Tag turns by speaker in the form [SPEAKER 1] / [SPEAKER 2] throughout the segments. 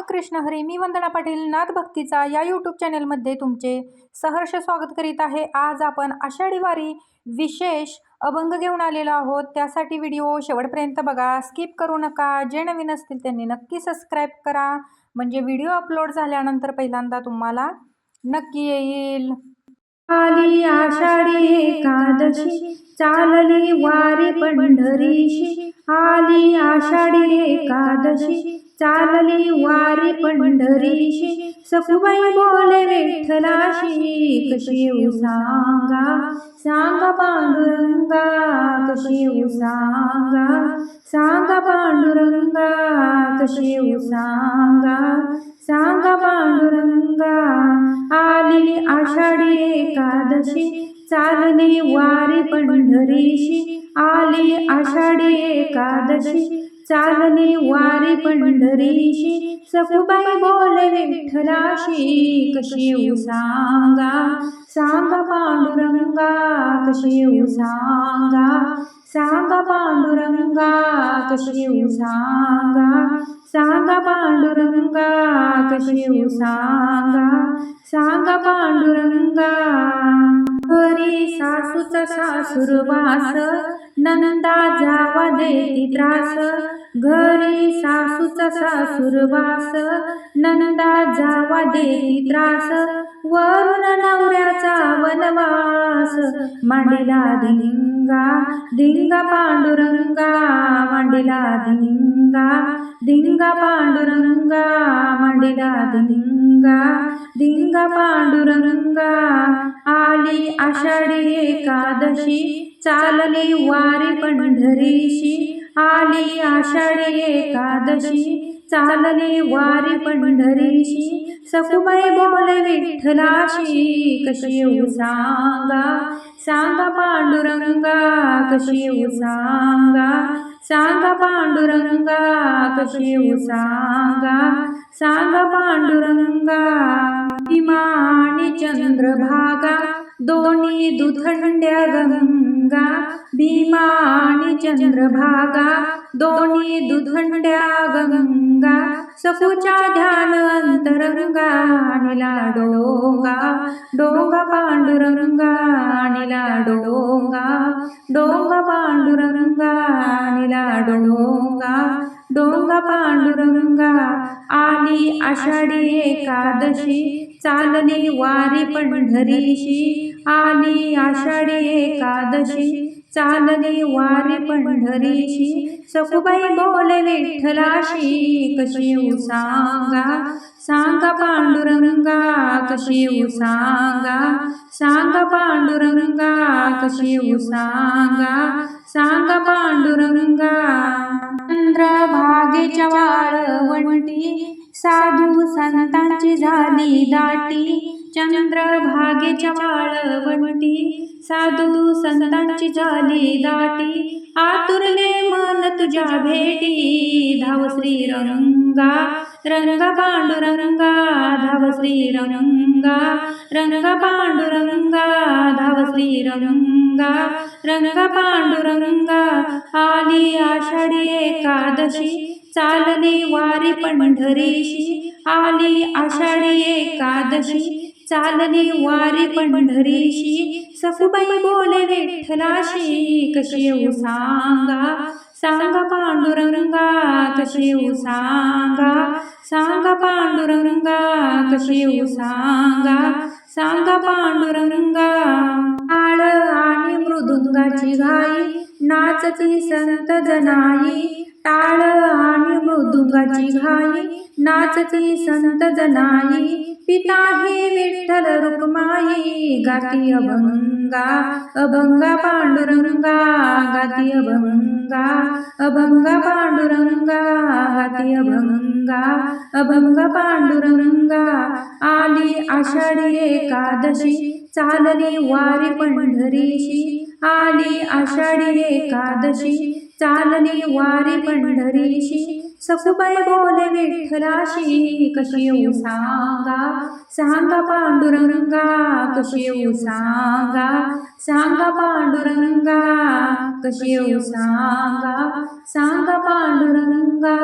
[SPEAKER 1] रामकृष्ण हरी मी वंदना पाटील नाथ भक्तीचा या यूट्यूब चॅनलमध्ये तुमचे सहर्ष स्वागत करीत आहे. आज आपण आषाढी वारी विशेष अभंग घेऊन आलेलो आहोत. त्यासाठी व्हिडिओ शेवटपर्यंत बघा. स्किप करू नका. जे नवीन असतील त्यांनी नक्की सबस्क्राईब करा. म्हणजे व्हिडिओ अपलोड झाल्यानंतर पहिल्यांदा तुम्हाला नक्की येईल. आली आषाढी एकादशी चालली वारी पंढरीशी. आली आषाढी एकादशी चालली वारी पंढरीशी. सखुबाई बोले विठ्ठलाशी कशी येऊ सांगा? सांगा पांडुरंगा कशी येऊ सांगा? सांगा पांडुरंगा कशी येऊ सांगा? सांगा पांडुरंगा आली आषाढी एकादशी चालली वारी पंढरीशी आली आषाढी एकादशी चालली वारी पंढरीशी सखुबाई बोले विठ्ठलाशी कशी येऊ सांगा? सांगा? पांडुरंगा कशी येऊ सांगा? सांगा? पांडुरंगा कशी येऊ सांगा? सांगा? पांडुरंगा कशी येऊ सांगा? सांगा? पांडुरंगा घरी सासूचा सासूरवास नंदा जावा देती त्रास घरी सासूचा सासूरवास नंदा जावा देती त्रास वरुण नवऱ्याचा वनवास. मांडिला दिनिंगा दिंगा पांडुरंगा मांडिला दिनिंगा दिंगा पांडुरंगा मांडिला धिंगा दिंगा पांडुरंगा. आली आषाढी एकादशी चालली वारी पंढरीशी आली आषाढी एकादशी. चालली वारी पंढरीशी. सखुबाई बोले विठ्ठलाशी कशी येऊ सांगा? सांगा पांडुरंगा कशी येऊ सांगा? सांगा पांडुरंगा कशी येऊ सांगा? सांगा पांडुरंगा भीमा आणि चंद्रभागा. दोन्ही दुथंड्या गंगा भीमा आणि चंद्रभागा दोन्ही दुधंड्या गंगा सखूच्या ध्यान अंतरंगा आणि लाडोगा. डोंगा पांडुरंगा निला डोंगा डोंगा पांडुरंगा निला डोंगा डोंगा पांडुरंगा आली आषाढी एकादशी चालली वारी पंढरीशी आली आषाढी एकादशी चालली वारी पंढरीशी सखुबाई बोले विठ्ठलाशी कशी सांगा सांगा पांडुरंगा कशी येऊ सांगा सांगा पांडुरंगा कशी सांगा सांगा पांडुरंगा. चंद्रभागेच्या वाळवंटी साधू संतांची झाली दाटी. चंद्रभागेच्या वाळवंटी साधू संतांची झाली दाटी. आतुरले मन तुझ्या भेटी धाव श्री रंगा रंगा पांडुरंगा धाव श्री रंगा रंगा पांडुरंगा धाव श्री रंगा रंगा पांडुरंगा आली आषाढी एकादशी चालली वारी पंढरीशी आली आषाढी एकादशी चालली वारी पंढरीशी सखुबाई बोले विठ्ठलाशी कशी येऊ सांगा? सांगा पांडुरंगा कशी येऊ सांगा? सांगा पांडुरंगा कशी येऊ सांगा? सांगा पांडुरंगा आळ आणि मृदुंगाची घाई नाचती संत जनाई टाळ आणि मृदुंगाची घाई नाचती संत जनाई पिता हे विठ्ठल रुक्माई गाती अभंगा अभंगा पांडुरंगा गाती अभंगा. अभंगा पांडुरंगा गाती अभंगा. अभंगा पांडुरंगा आली आषाढी एकादशी चालली वारी पंढरीशी. आली आषाढी एकादशी चालली वारी पंढरीशी. सखुबाई बोले विठ्ठलाशी कशी येऊ सांगा? सांगा पांडुरंगा कशी येऊ सांगा? सांगा पांडुरंगा कशी येऊ सांगा? सांगा पांडुरंगा.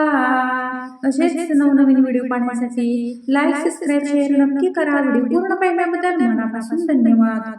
[SPEAKER 1] असेच नवनवीन व्हिडिओ पाहण्यासाठी लाईक सबस्क्राईब शेअर नक्की करा. व्हिडिओ पूर्ण पाहिल्याबद्दल मनापासून धन्यवाद.